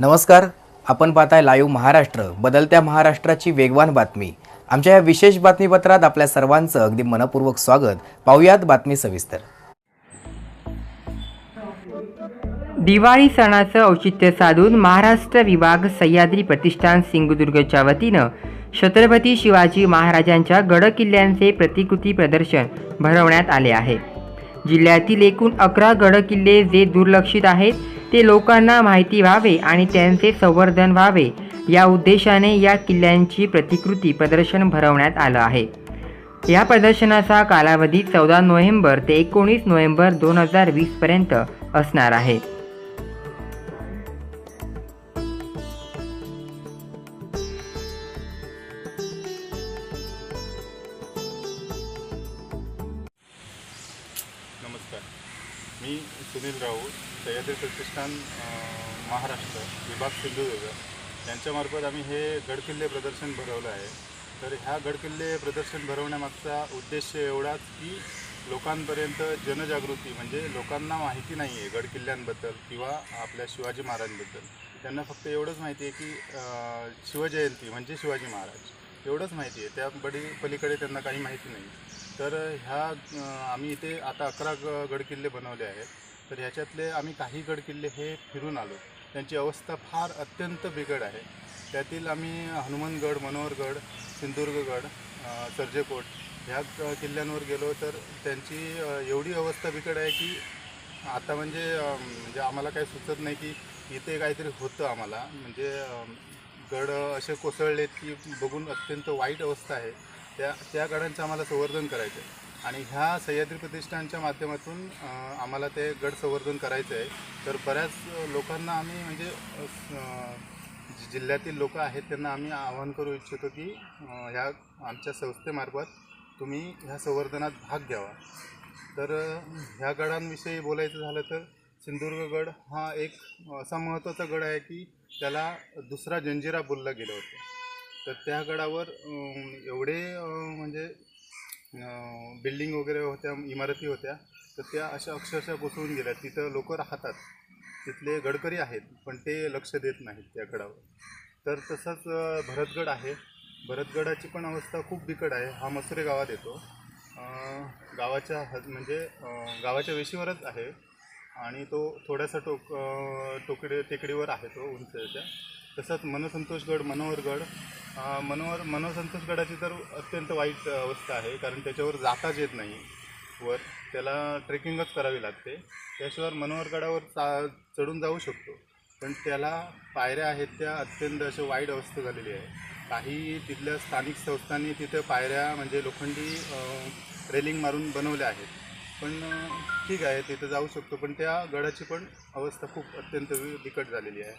नमस्कार आपण पाहताय लाईव्ह महाराष्ट्र बदलत्या महाराष्ट्राची वेगवान बातमी. आमच्या या विशेष बातमीपत्रात आपल्या सर्वांचं अगदी मनपूर्वक स्वागत. पाहुयात बातमी सविस्तर. दिवाळी सणाचं औचित्य साधून महाराष्ट्र विभाग सह्याद्री प्रतिष्ठान सिंधुदुर्गच्या वतीनं छत्रपती शिवाजी महाराजांच्या गडकिल्ल्यांचे प्रतिकृती प्रदर्शन भरवण्यात आले आहे. जिल्ह्यातील एकूण अकरा गडकिल्ले जे दुर्लक्षित आहेत ते लोकांना माहिती व्हावे आणि त्यांचे संवर्धन व्हावे. या उद्देशाने या किल्ल्यांची प्रतिकृती प्रदर्शन भरवण्यात आलं आहे. या प्रदर्शनाचा कालावधी चौदा नोव्हेंबर ते एकोणीस नोव्हेंबर दोन हजार वीसपर्यंत असणार आहे. मी सुनील राऊत सह्याद्री प्रतिष्ठान महाराष्ट्र विभाग सिंधुदुर्ग. यांच्यामार्फत आम्ही हे गडकिल्ले प्रदर्शन भरवलं आहे. तर ह्या गडकिल्ले प्रदर्शन भरवण्यामागचा उद्देश एवढाच की लोकांपर्यंत जनजागृती म्हणजे लोकांना माहिती नाही आहे गडकिल्ल्यांबद्दल किंवा आपल्या शिवाजी महाराजांबद्दल. त्यांना फक्त एवढंच माहिती आहे की शिवजयंती म्हणजे शिवाजी महाराज. एवढंच माहिती आहे. त्या बडी पलीकडे त्यांना काही माहिती नाही. तर ह्या आम्ही इथे आता अकरा ग गडकिल्ले बनवले आहेत. तर ह्याच्यातले आम्ही काही गडकिल्ले हे फिरून आलो. त्यांची अवस्था फार अत्यंत बिघड आहे. त्यातील आम्ही हनुमानगड मनोहरगड सिंधुदुर्गगड सर्जेकोट ह्या किल्ल्यांवर गेलो. तर त्यांची एवढी अवस्था बिकट आहे की आता म्हणजे म्हणजे आम्हाला काही सुचत नाही की इथे काहीतरी होतं आम्हाला. म्हणजे गड असे कोसळलेत की बघून अत्यंत वाईट अवस्था आहे. त्या त्या गडांचं आम्हाला संवर्धन करायचं आहे आणि ह्या सह्याद्री प्रतिष्ठानच्या माध्यमातून आम्हाला ते गड संवर्धन करायचं आहे तर बऱ्याच लोकांना आम्ही म्हणजे जिल्ह्यातील लोक आहेत त्यांना आम्ही आवाहन करू इच्छितो की ह्या आमच्या संस्थेमार्फत तुम्ही ह्या संवर्धनात भाग घ्यावा. तर ह्या गडांविषयी बोलायचं झालं तर सिंधुदुर्गगड हा एक असा महत्त्वाचा गड आहे की त्याला दुसरा जंजिरा बोलला गेलं होतं. तर त्या गडावर एवढे म्हणजे बिल्डिंग वगैरे होत्या इमारती होत्या तर त्या अशा अक्षरशः कोसळून गेल्या. तिथं लोक राहतात. तिथले गडकरी आहेत पण ते लक्ष देत नाहीत त्या गडावर. तर तसंच भरतगड आहे. भरतगडाची पण अवस्था खूप बिकट आहे. हा मसुरे गावात येतो. गावाच्या हद म्हणजे गावाच्या वेशीवरच आहे. आणि तो थोडासा टोक टोकडे टेकडीवर आहे तो उंचच्या. तसंच मनसंतोषगड मनोहरगड मनोहर मनोसंतोषगडाची तर अत्यंत वाईट अवस्था आहे कारण त्याच्यावर जाताच येत नाही. वर त्याला ट्रेकिंगच करावी लागते. त्याशिवाय मनोहरगडावर चा चढून जाऊ शकतो. पण त्याला पायऱ्या आहेत त्या अत्यंत अशा वाईट अवस्था झालेली आहे. काही तिथल्या स्थानिक संस्थांनी तिथे पायऱ्या म्हणजे लोखंडी रेलिंग मारून बनवल्या आहेत. पण ठीक आहे तिथं जाऊ शकतो पण त्या गडाची पण अवस्था खूप अत्यंत वि- बिकट झालेली आहे.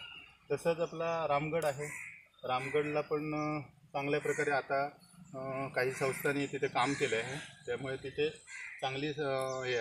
तसंच आपला रामगड आहे. रामगडला पण चांगल्या प्रकारे आता काही संस्थांनी तिथे काम केलं आहे त्यामुळे तिथे चांगली हे आहे.